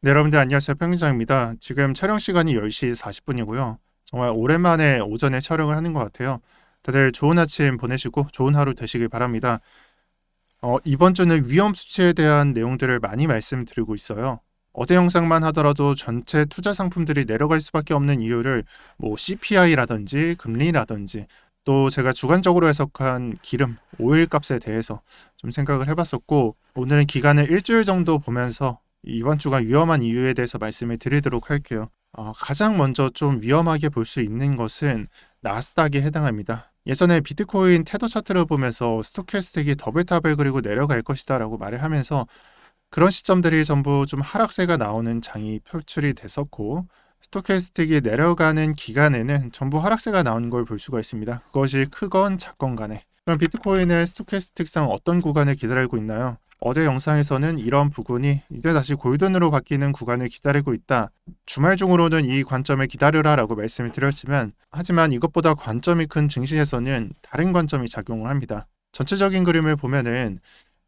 네, 여러분들 안녕하세요. 평균장입니다. 지금 촬영 시간이 10시 40분이고요. 정말 오랜만에 오전에 촬영을 하는 것 같아요. 다들 좋은 아침 보내시고 좋은 하루 되시길 바랍니다. 어, 이번 주는 위험 수치에 대한 내용들을 많이 말씀드리고 있어요. 어제 영상만 하더라도 전체 투자 상품들이 내려갈 수밖에 없는 이유를 뭐 CPI라든지 금리라든지 또 제가 주관적으로 해석한 기름, 오일 값에 대해서 좀 생각을 해봤었고 오늘은 기간을 일주일 정도 보면서 이번 주가 위험한 이유에 대해서 말씀을 드리도록 할게요. 어, 가장 먼저 좀 위험하게 볼 수 있는 것은 나스닥에 해당합니다. 예전에 비트코인 테더 차트를 보면서 스토캐스틱이 더블탑을 그리고 내려갈 것이다 라고 말을 하면서 그런 시점들이 전부 좀 하락세가 나오는 장이 표출이 됐었고 스토캐스틱이 내려가는 기간에는 전부 하락세가 나오는 걸볼 수가 있습니다. 그것이 크건 작건 간에 그럼 비트코인은 스토캐스틱상 어떤 구간을 기다리고 있나요? 어제 영상에서는 이런 부분이 이제 다시 골든으로 바뀌는 구간을 기다리고 있다. 주말 중으로는 이 관점을 기다려라 라고 말씀을 드렸지만 하지만 이것보다 관점이 큰 증시에서는 다른 관점이 작용을 합니다. 전체적인 그림을 보면은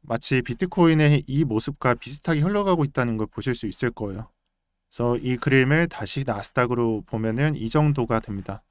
마치 비트코인의 이 모습과 비슷하게 흘러가고 있다는 걸 보실 수 있을 거예요. 그래서 이 그림을 다시 나스닥으로 보면은 이 정도가 됩니다.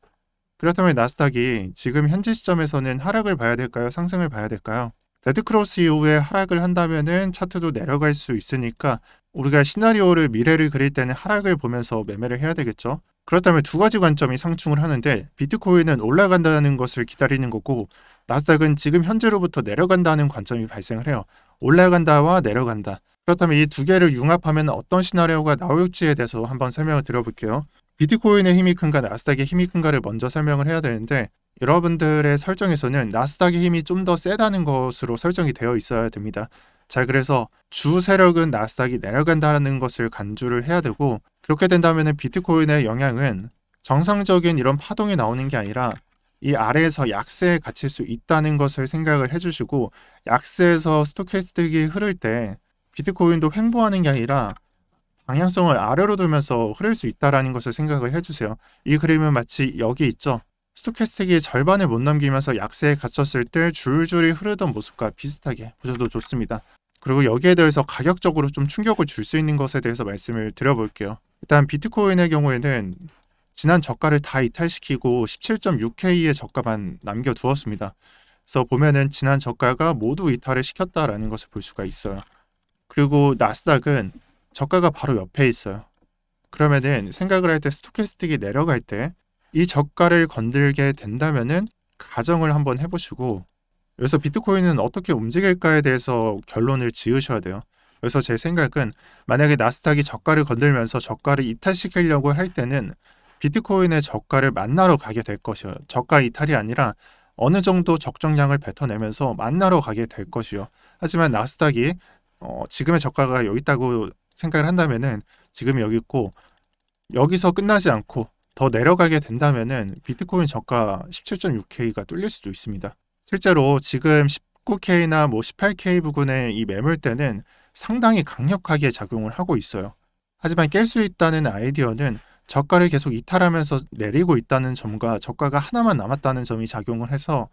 그렇다면 나스닥이 지금 현재 시점에서는 하락을 봐야 될까요? 상승을 봐야 될까요? 레드크로스 이후에 하락을 한다면은 차트도 내려갈 수 있으니까 우리가 시나리오를 미래를 그릴 때는 하락을 보면서 매매를 해야 되겠죠. 그렇다면 두 가지 관점이 상충을 하는데 비트코인은 올라간다는 것을 기다리는 거고 나스닥은 지금 현재로부터 내려간다는 관점이 발생을 해요. 올라간다와 내려간다. 그렇다면 이 두 개를 융합하면 어떤 시나리오가 나올지에 대해서 한번 설명을 드려볼게요. 비트코인의 힘이 큰가 나스닥의 힘이 큰가를 먼저 설명을 해야 되는데 여러분들의 설정에서는 나스닥의 힘이 좀 더 세다는 것으로 설정이 되어 있어야 됩니다. 자, 그래서 주 세력은 나스닥이 내려간다는 것을 간주를 해야 되고 그렇게 된다면 비트코인의 영향은 정상적인 이런 파동이 나오는 게 아니라 이 아래에서 약세에 갇힐 수 있다는 것을 생각을 해주시고 약세에서 스토캐스틱이 흐를 때 비트코인도 횡보하는 게 아니라 방향성을 아래로 두면서 흐를 수 있다라는 것을 생각을 해주세요. 이 그림은 마치 여기 있죠. 스토캐스틱이 절반을 못 넘기면서 약세에 갇혔을 때 줄줄이 흐르던 모습과 비슷하게 보셔도 좋습니다. 그리고 여기에 대해서 가격적으로 좀 충격을 줄 수 있는 것에 대해서 말씀을 드려볼게요. 일단 비트코인의 경우에는 지난 저가를 다 이탈시키고 17.6K의 저가만 남겨두었습니다. 그래서 보면은 지난 저가가 모두 이탈을 시켰다라는 것을 볼 수가 있어요. 그리고 나스닥은 저가가 바로 옆에 있어요. 그러면은 생각을 할 때 스토캐스틱이 내려갈 때 이 저가를 건들게 된다면은 가정을 한번 해보시고 여기서 비트코인은 어떻게 움직일까에 대해서 결론을 지으셔야 돼요. 그래서 제 생각은 만약에 나스닥이 저가를 건들면서 저가를 이탈시키려고 할 때는 비트코인의 저가를 만나러 가게 될 것이요. 저가 이탈이 아니라 어느 정도 적정량을 뱉어내면서 만나러 가게 될 것이요. 하지만 나스닥이 어, 지금의 저가가 여기 있다고 생각을 한다면은 지금 여기 있고 여기서 끝나지 않고 더 내려가게 된다면은 비트코인 저가 17.6K가 뚫릴 수도 있습니다. 실제로 지금 19K나 뭐 18K 부근의 이 매물대는 상당히 강력하게 작용을 하고 있어요. 하지만 깰 수 있다는 아이디어는 저가를 계속 이탈하면서 내리고 있다는 점과 저가가 하나만 남았다는 점이 작용을 해서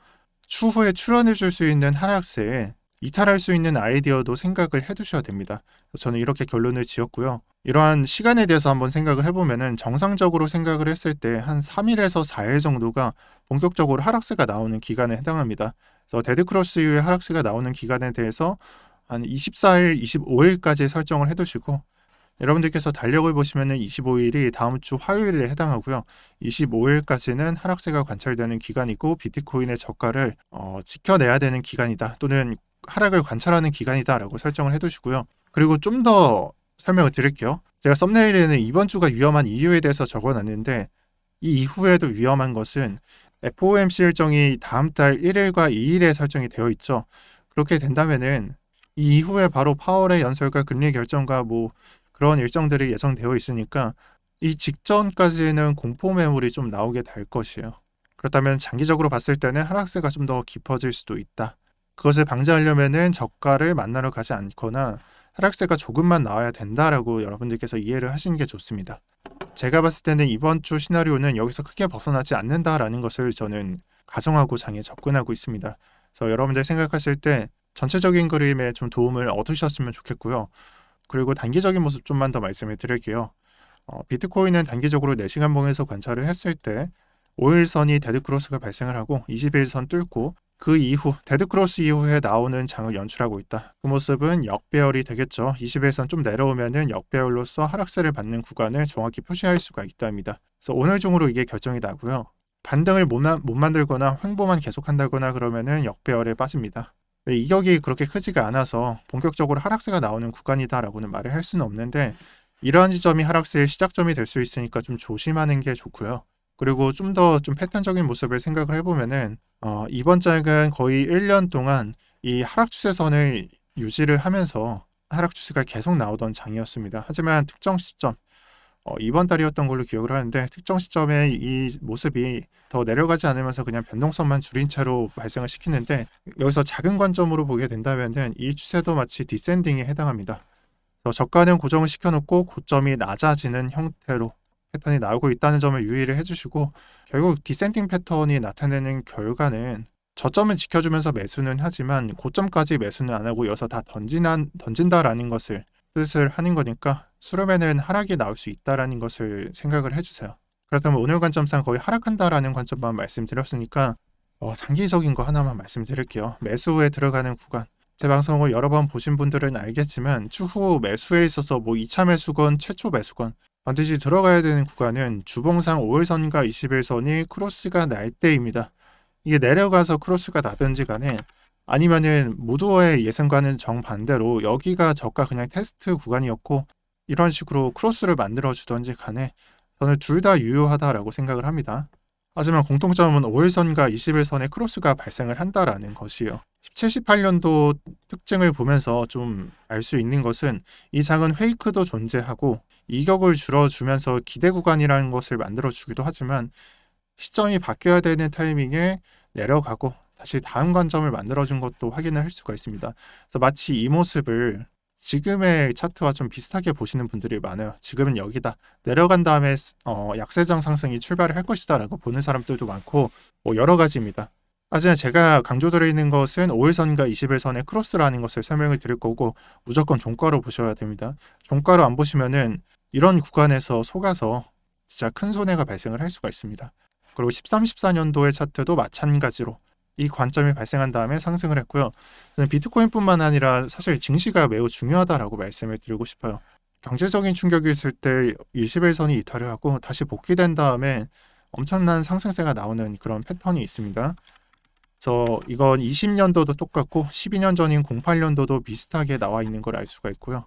추후에 출원해 줄 수 있는 하락세에 이탈할 수 있는 아이디어도 생각을 해두셔야 됩니다. 저는 이렇게 결론을 지었고요. 이러한 시간에 대해서 한번 생각을 해보면은 정상적으로 생각을 했을 때 한 3일에서 4일 정도가 본격적으로 하락세가 나오는 기간에 해당합니다. 그래서 데드크로스 이후에 하락세가 나오는 기간에 대해서 한 24일, 25일까지 설정을 해두시고 여러분들께서 달력을 보시면은 25일이 다음 주 화요일에 해당하고요. 25일까지는 하락세가 관찰되는 기간이고 비트코인의 저가를 어, 지켜내야 되는 기간이다. 또는 하락을 관찰하는 기간이다라고 설정을 해두시고요. 그리고 좀 더 설명을 드릴게요. 제가 썸네일에는 이번 주가 위험한 이유에 대해서 적어놨는데 이 이후에도 위험한 것은 FOMC 일정이 다음 달 1일과 2일에 설정이 되어 있죠. 그렇게 된다면은 이 이후에 바로 파월의 연설과 금리 결정과 뭐 그런 일정들이 예정되어 있으니까 이 직전까지는 공포 매물이 좀 나오게 될 것이에요. 그렇다면 장기적으로 봤을 때는 하락세가 좀 더 깊어질 수도 있다. 그것을 방지하려면은 저가를 만나러 가지 않거나 하락세가 조금만 나와야 된다라고 여러분들께서 이해를 하시는 게 좋습니다. 제가 봤을 때는 이번 주 시나리오는 여기서 크게 벗어나지 않는다라는 것을 저는 가정하고 장에 접근하고 있습니다. 그래서 여러분들 생각하실 때 전체적인 그림에 좀 도움을 얻으셨으면 좋겠고요. 그리고 단기적인 모습 좀만 더 말씀을 드릴게요. 어, 비트코인은 단기적으로 4시간 봉에서 관찰을 했을 때 5일선이 데드크로스가 발생을 하고 21선 뚫고 그 이후 데드크로스 이후에 나오는 장을 연출하고 있다. 그 모습은 역배열이 되겠죠. 21선 좀 내려오면은 역배열로서 하락세를 받는 구간을 정확히 표시할 수가 있답니다. 그래서 오늘 중으로 이게 결정이 나고요. 반등을 못, 마, 못 만들거나 횡보만 계속한다거나 그러면은 역배열에 빠집니다. 네, 이격이 그렇게 크지가 않아서 본격적으로 하락세가 나오는 구간이다라고는 말을 할 수는 없는데 이러한 지점이 하락세의 시작점이 될 수 있으니까 좀 조심하는 게 좋고요. 그리고 좀더좀 패턴적인 모습을 생각을 해보면은 어, 이번 장은 거의 1년 동안 이 하락 추세선을 유지를 하면서 하락 추세가 계속 나오던 장이었습니다. 하지만 특정 시점 어, 이번 달이었던 걸로 기억을 하는데 특정 시점에 이 모습이 더 내려가지 않으면서 그냥 변동성만 줄인 채로 발생을 시키는데 여기서 작은 관점으로 보게 된다면은 이 추세도 마치 디센딩에 해당합니다. 저가는 고정을 시켜놓고 고점이 낮아지는 형태로 패턴이 나오고 있다는 점을 유의를 해주시고 결국 디센딩 패턴이 나타내는 결과는 저점을 지켜주면서 매수는 하지만 고점까지 매수는 안 하고 여기서 다 던지난, 던진다라는 것을 뜻을 하는 거니까 수렴에는 하락이 나올 수 있다라는 것을 생각을 해주세요. 그렇다면 오늘 관점상 거의 하락한다라는 관점만 말씀드렸으니까 어, 장기적인 거 하나만 말씀드릴게요. 매수 후에 들어가는 구간. 제 방송을 여러 번 보신 분들은 알겠지만 추후 매수에 있어서 뭐 2차 매수건, 최초 매수건 반드시 들어가야 되는 구간은 주봉상 5일선과 21선이 크로스가 날 때입니다. 이게 내려가서 크로스가 나든지 간에 아니면은 모두의 예상과는 정반대로 여기가 저가 그냥 테스트 구간이었고 이런 식으로 크로스를 만들어 주던지 간에 저는 둘 다 유효하다라고 생각을 합니다. 하지만 공통점은 5일선과 21선의 크로스가 발생을 한다라는 것이요. 17, 18년도 특징을 보면서 좀 알 수 있는 것은 이 작은 페이크도 존재하고 이격을 줄여주면서 기대 구간이라는 것을 만들어주기도 하지만 시점이 바뀌어야 되는 타이밍에 내려가고 다시 다음 관점을 만들어준 것도 확인을 할 수가 있습니다. 그래서 마치 이 모습을 지금의 차트와 좀 비슷하게 보시는 분들이 많아요. 지금은 여기다 내려간 다음에 어, 약세장 상승이 출발을 할 것이다라고 보는 사람들도 많고 뭐 여러 가지입니다. 하지만 제가 강조드리는 것은 5일선과 21선의 크로스라는 것을 설명을 드릴 거고 무조건 종가로 보셔야 됩니다. 종가로 안 보시면은 이런 구간에서 속아서 진짜 큰 손해가 발생을 할 수가 있습니다. 그리고 13, 14년도의 차트도 마찬가지로 이 관점이 발생한 다음에 상승을 했고요. 비트코인뿐만 아니라 사실 증시가 매우 중요하다라고 말씀을 드리고 싶어요. 경제적인 충격이 있을 때 21선이 이탈을 하고 다시 복귀된 다음에 엄청난 상승세가 나오는 그런 패턴이 있습니다. 그래서 이건 20년도도 똑같고 12년 전인 08년도도 비슷하게 나와 있는 걸 알 수가 있고요.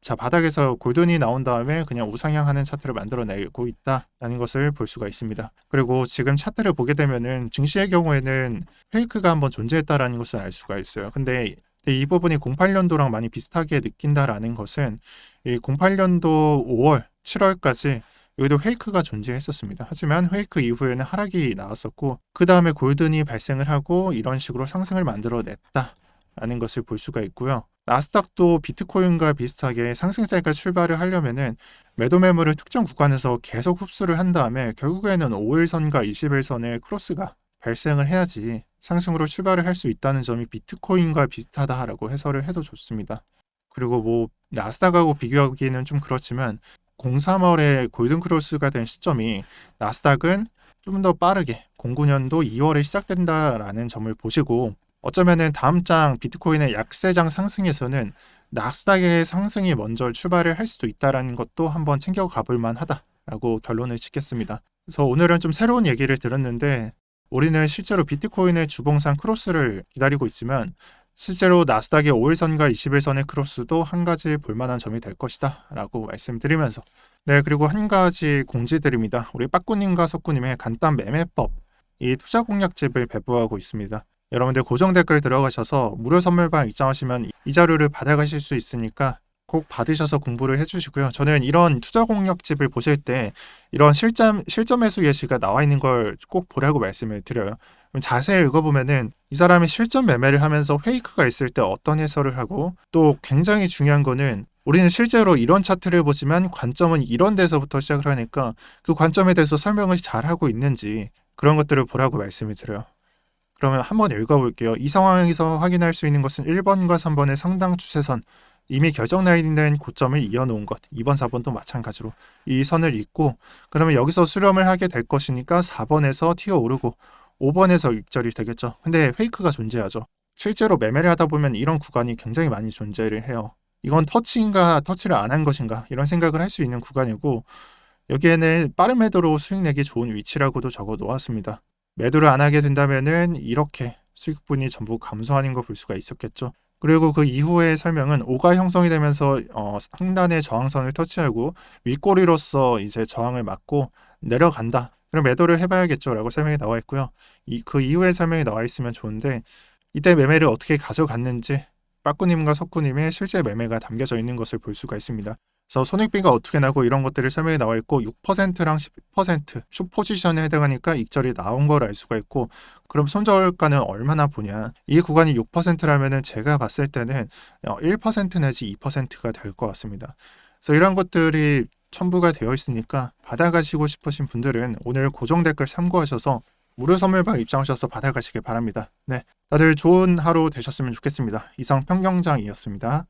자 바닥에서 골든이 나온 다음에 그냥 우상향하는 차트를 만들어내고 있다라는 것을 볼 수가 있습니다. 그리고 지금 차트를 보게 되면은 증시의 경우에는 페이크가 한번 존재했다라는 것을 알 수가 있어요. 근데 이 부분이 08년도랑 많이 비슷하게 느낀다라는 것은 이 08년도 5월, 7월까지 여기도 페이크가 존재했었습니다. 하지만 페이크 이후에는 하락이 나왔었고 그 다음에 골든이 발생을 하고 이런 식으로 상승을 만들어냈다 라는 것을 볼 수가 있고요. 나스닥도 비트코인과 비슷하게 상승세가 출발을 하려면은 매도 매물을 특정 구간에서 계속 흡수를 한 다음에 결국에는 5일선과 21선의 크로스가 발생을 해야지 상승으로 출발을 할 수 있다는 점이 비트코인과 비슷하다라고 해설을 해도 좋습니다. 그리고 뭐 나스닥하고 비교하기에는 좀 그렇지만 03월에 골든 크로스가 된 시점이 나스닥은 좀 더 빠르게 09년도 2월에 시작된다라는 점을 보시고 어쩌면은 다음 장 비트코인의 약세장 상승에서는 나스닥의 상승이 먼저 출발을 할 수도 있다라는 것도 한번 챙겨가 볼 만하다라고 결론을 짓겠습니다. 그래서 오늘은 좀 새로운 얘기를 들었는데 우리는 실제로 비트코인의 주봉상 크로스를 기다리고 있지만 실제로 나스닥의 5일선과 21선의 크로스도 한 가지 볼만한 점이 될 것이다 라고 말씀드리면서 네 그리고 한 가지 공지드립니다. 우리 빠꾸님과 석꾸님의 간단 매매법 이 투자 공략집을 배부하고 있습니다. 여러분들 고정 댓글 들어가셔서 무료 선물방 입장하시면 이 자료를 받아가실 수 있으니까 꼭 받으셔서 공부를 해주시고요. 저는 이런 투자 공략집을 보실 때 이런 실점 실점 매수 예시가 나와 있는 걸 꼭 보라고 말씀을 드려요. 자세히 읽어보면은 이 사람이 실점 매매를 하면서 페이크가 있을 때 어떤 해설을 하고 또 굉장히 중요한 거는 우리는 실제로 이런 차트를 보지만 관점은 이런 데서부터 시작을 하니까 그 관점에 대해서 설명을 잘 하고 있는지 그런 것들을 보라고 말씀을 드려요. 그러면 한번 읽어볼게요. 이 상황에서 확인할 수 있는 것은 1번과 3번의 상당 추세선, 이미 결정 나 있는 고점을 이어놓은 것 2번, 4번도 마찬가지로 이 선을 잇고 그러면 여기서 수렴을 하게 될 것이니까 4번에서 튀어오르고 5번에서 익절이 되겠죠. 근데 페이크가 존재하죠. 실제로 매매를 하다 보면 이런 구간이 굉장히 많이 존재를 해요. 이건 터치인가 터치를 안 한 것인가 이런 생각을 할 수 있는 구간이고 여기에는 빠른 매도로 수익 내기 좋은 위치라고도 적어 놓았습니다. 매도를 안 하게 된다면은 이렇게 수익분이 전부 감소하는 거볼 수가 있었겠죠. 그리고 그 이후의 설명은 오가 형성이 되면서 어, 상단의 저항선을 터치하고 윗꼬리로서 이제 저항을 막고 내려간다. 그럼 매도를 해봐야겠죠라고 설명이 나와 있고요. 이, 그 이후의 설명이 나와 있으면 좋은데 이때 매매를 어떻게 가져갔는지 빠꾸님과 석구님의 실제 매매가 담겨져 있는 것을 볼 수가 있습니다. 그래서 손익비가 어떻게 나고 이런 것들이 설명이 나와 있고 6%랑 10%숏 포지션에 해당하니까 익절이 나온 걸 알 수가 있고 그럼 손절가는 얼마나 보냐 이 구간이 6%라면은 제가 봤을 때는 1% 내지 2%가 될 것 같습니다. 그래서 이런 것들이 첨부가 되어 있으니까 받아가시고 싶으신 분들은 오늘 고정 댓글 참고하셔서 무료 선물방 입장하셔서 받아가시길 바랍니다. 네, 다들 좋은 하루 되셨으면 좋겠습니다. 이상 평경장이었습니다.